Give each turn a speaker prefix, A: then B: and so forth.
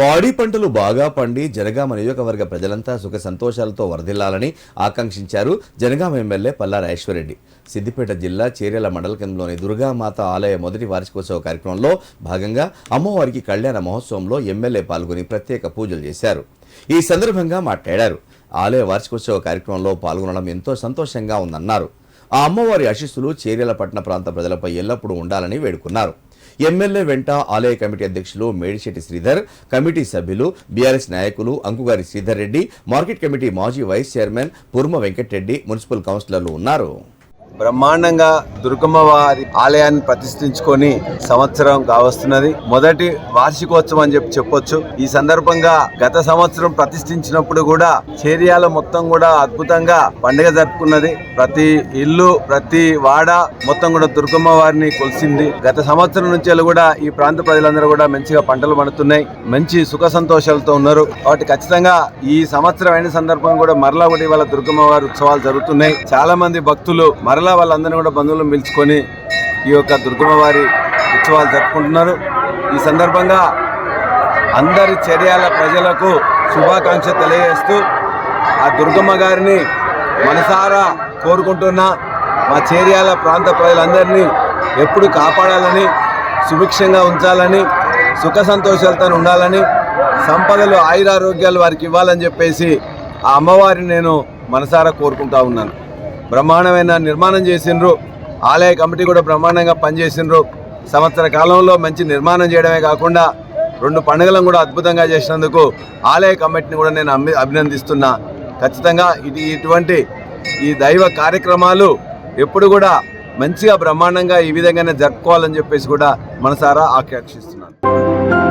A: పాడి పంటలు బాగా పండి జనగామ నియోజకవర్గ ప్రజలంతా సుఖ సంతోషాలతో వరదిల్లాలని ఆకాంక్షించారు జనగామ ఎమ్మెల్యే పల్లా రాజేశ్వరరెడ్డి. సిద్దిపేట జిల్లా చేర్యాల మండల కేంద్రంలోని దుర్గామాత ఆలయ మొదటి వార్షికోత్సవ కార్యక్రమంలో భాగంగా అమ్మవారికి కళ్యాణ మహోత్సవంలో ఎమ్మెల్యే పాల్గొని ప్రత్యేక పూజలు చేశారు. ఈ సందర్భంగా మాట్లాడారు. ఆలయ వార్షికోత్సవ కార్యక్రమంలో పాల్గొనడం ఎంతో సంతోషంగా ఉందన్నారు. ఆ అమ్మవారి ఆశీస్సులు చేర్యాల పట్టణ ప్రాంత ప్రజలపై ఎల్లప్పుడూ ఉండాలని వేడుకున్నారు. ఎమ్మెల్యే వెంట ఆలయ కమిటీ అధ్యక్షులు మేడిశెట్టి శ్రీధర్ కమిటీ సభ్యులు బీఆర్ఎస్ నాయకులు అంకుగారి శ్రీధర్ రెడ్డి మార్కెట్ కమిటీ మాజీ vice chairman Purma Venkata Reddy municipal కౌన్సిలర్లు ఉన్నారు.
B: బ్రహ్మాండంగా దుర్గమ్మ వారి ఆలయాన్ని ప్రతిష్ఠించుకొని సంవత్సరం కావస్తున్నది. మొదటి వార్షికోత్సవం అని చెప్పి చెప్పొచ్చు. ఈ సందర్భంగా గత సంవత్సరం ప్రతిష్ఠించినప్పుడు కూడా చేరియాల మొత్తం కూడా అద్భుతంగా పండుగ జరుపుకున్నది. ప్రతి ఇల్లు ప్రతి వాడ మొత్తం కూడా దుర్గమ్మ వారిని కొలిసింది. గత సంవత్సరం నుంచి కూడా ఈ ప్రాంత ప్రజలందరూ కూడా మంచిగా పంటలు పండుతున్నాయి. మంచి సుఖ సంతోషాలతో ఉన్నారు. కాబట్టి ఖచ్చితంగా ఈ సంవత్సరం అయిన సందర్భం కూడా మరలా కూడా ఇవాళ దుర్గమ్మ వారి ఉత్సవాలు జరుగుతున్నాయి. చాలా మంది భక్తులు మరలా వాళ్ళందరినీ కూడా బంధువులను పిలుచుకొని ఈ యొక్క దుర్గమ్మ వారి ఉత్సవాలు జరుపుకుంటున్నారు. ఈ సందర్భంగా అందరి చర్యాల ప్రజలకు శుభాకాంక్ష తెలియజేస్తూ ఆ దుర్గమ్మ గారిని మనసారా కోరుకుంటున్నా మా చేర్యాల ప్రాంత ప్రజలందరినీ ఎప్పుడు కాపాడాలని సుభిక్షంగా ఉంచాలని సుఖ సంతోషాలతో ఉండాలని సంపదలు ఆయురారోగ్యాలు వారికి ఇవ్వాలని చెప్పేసి ఆ అమ్మవారిని నేను మనసారా కోరుకుంటా ఉన్నాను. బ్రహ్మాండమైన నిర్మాణం చేసిండ్రు. ఆలయ కమిటీ కూడా బ్రహ్మాండంగా పనిచేసిండ్రు. సంవత్సర కాలంలో మంచి నిర్మాణం చేయడమే కాకుండా రెండు పండుగలను కూడా అద్భుతంగా చేసినందుకు ఆలయ కమిటీని కూడా నేను అభి- అభినందిస్తున్నా. ఖచ్చితంగా ఇది ఇటువంటి ఈ దైవ కార్యక్రమాలు ఎప్పుడు కూడా మంచిగా బ్రహ్మాండంగా ఈ విధంగానే జరుపుకోవాలని చెప్పేసి కూడా మనసారా ఆకాంక్షిస్తున్నాను.